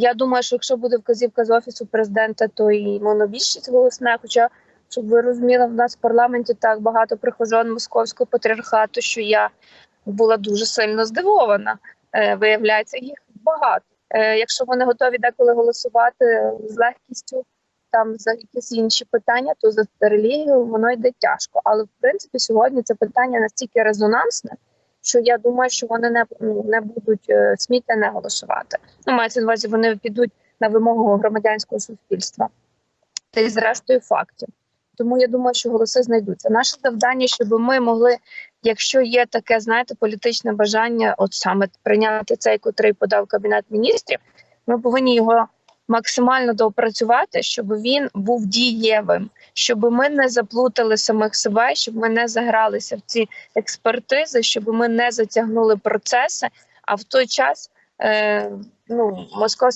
Я думаю, що якщо буде вказівка з офісу президента, то і монобільшість голосне. Хоча, щоб ви розуміли, в нас в парламенті так багато прихожан московського патріархату, що я була дуже сильно здивована. Е, виявляється, їх багато. Е, якщо вони готові деколи голосувати з легкістю там за якісь інші питання, то за релігію воно йде тяжко. Але в принципі сьогодні це питання настільки резонансне, що я думаю, що вони не, не будуть е, сміття не голосувати. Ну, мається на увазі, вони підуть на вимогу громадянського суспільства. Та й зрештою фактів. Тому я думаю, що голоси знайдуться. Наше завдання, щоб ми могли, якщо є таке, знаєте, політичне бажання, от саме прийняти цей, котрий подав кабінет міністрів, ми повинні його максимально доопрацювати, щоб він був дієвим, щоб ми не заплутали самих себе, щоб ми не загралися в ці експертизи, щоб ми не затягнули процеси. А в той час е, ну московські